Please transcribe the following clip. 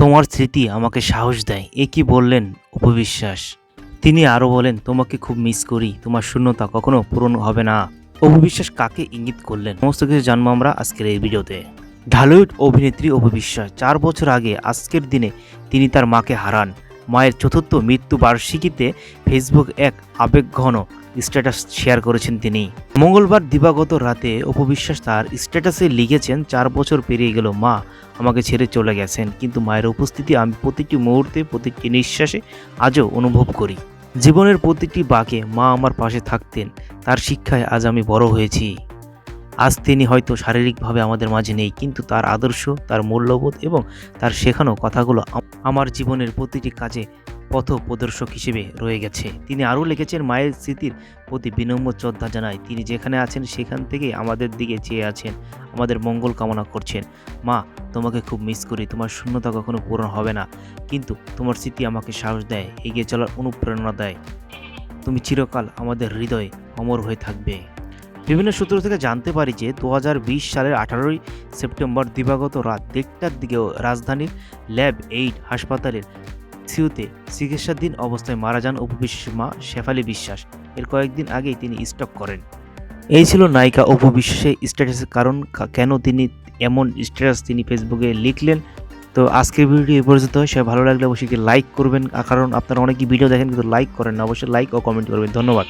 তোমার স্মৃতি আমাকে সাহস দেয়। এ কি বললেন উপবিশ্বাস তিনি আরও বলেন, তোমাকে খুব মিস করি। তোমার শূন্যতা কখনো পূরণ হবে না। অপবিশ্বাস কাকে ইঙ্গিত করলেন? সমস্ত কিছু জানব আমরা আজকের এই ভিডিওতে। ঢালিউড অভিনেত্রী অপবিশ্বাস, চার বছর আগে আজকের দিনে তিনি তার মাকে হারান। মায়ের চতুর্থ মৃত্যু বার্ষিকীতে ফেসবুক এক আবেগঘন স্ট্যাটাস শেয়ার করেছেন তিনি। মঙ্গলবার দিবাগত রাতে অপবিশ্বাস তার স্ট্যাটাসে লিখেছেন, চার বছর পেরিয়ে গেল, মা আমাকে ছেড়ে চলে গেছেন, কিন্তু মায়ের উপস্থিতি আমি প্রতিটি মুহূর্তে, প্রতিটি নিঃশ্বাসে আজও অনুভব করি। জীবনের প্রতিটি বাঁকে মা আমার পাশে থাকতেন, তার শিক্ষায় আজ আমি বড় হয়েছি। আজ তিনি হয়তো শারীরিকভাবে আমাদের মাঝে নেই, কিন্তু তার আদর্শ, তার মূল্যবোধ এবং তার শেখানো কথাগুলো আমার জীবনের প্রতিটি কাজে পথ প্রদর্শক হিসেবে রয়ে গেছে। তিনি আরও লিখেছেন, মায়ের স্মৃতির প্রতি বিনম্র শ্রদ্ধা জানায় তিনি যেখানে আছেন, সেখান থেকে আমাদের দিকে চেয়ে আছেন, আমাদের মঙ্গল কামনা করছেন। মা, তোমাকে খুব মিস করি। তোমার শূন্যতা কখনো পূরণ হবে না, কিন্তু তোমার স্মৃতি আমাকে সাহস দেয়, এগিয়ে চলার অনুপ্রেরণা দেয়। তুমি চিরকাল আমাদের হৃদয়ে অমর হয়ে থাকবে। বিভিন্ন সূত্র থেকে জানতে পারি যে দু হাজার বিশ সালের আঠারোই সেপ্টেম্বর দিবাগত রাত দেড়টার দিকেও রাজধানীর ল্যাব এইড হাসপাতালের সিউতে চিকিৎসাধীন অবস্থায় মারা যান উপবিশ্বাসের মা শেফালি বিশ্বাস। এর কয়েকদিন আগেই তিনি স্টক করেন। এই ছিল নায়িকা উপবিশ্বাসের স্ট্যাটাসের কারণ কেন তিনি এমন স্ট্যাটাস তিনি ফেসবুকে লিখলেন। তো আজকের ভিডিওটি এ পর্যন্ত। সে ভালো লাগলে অবশ্যই লাইক করবেন। কারণ আপনারা অনেকেই ভিডিও দেখেন কিন্তু লাইক করেন না। অবশ্যই লাইক ও কমেন্ট করবেন। ধন্যবাদ।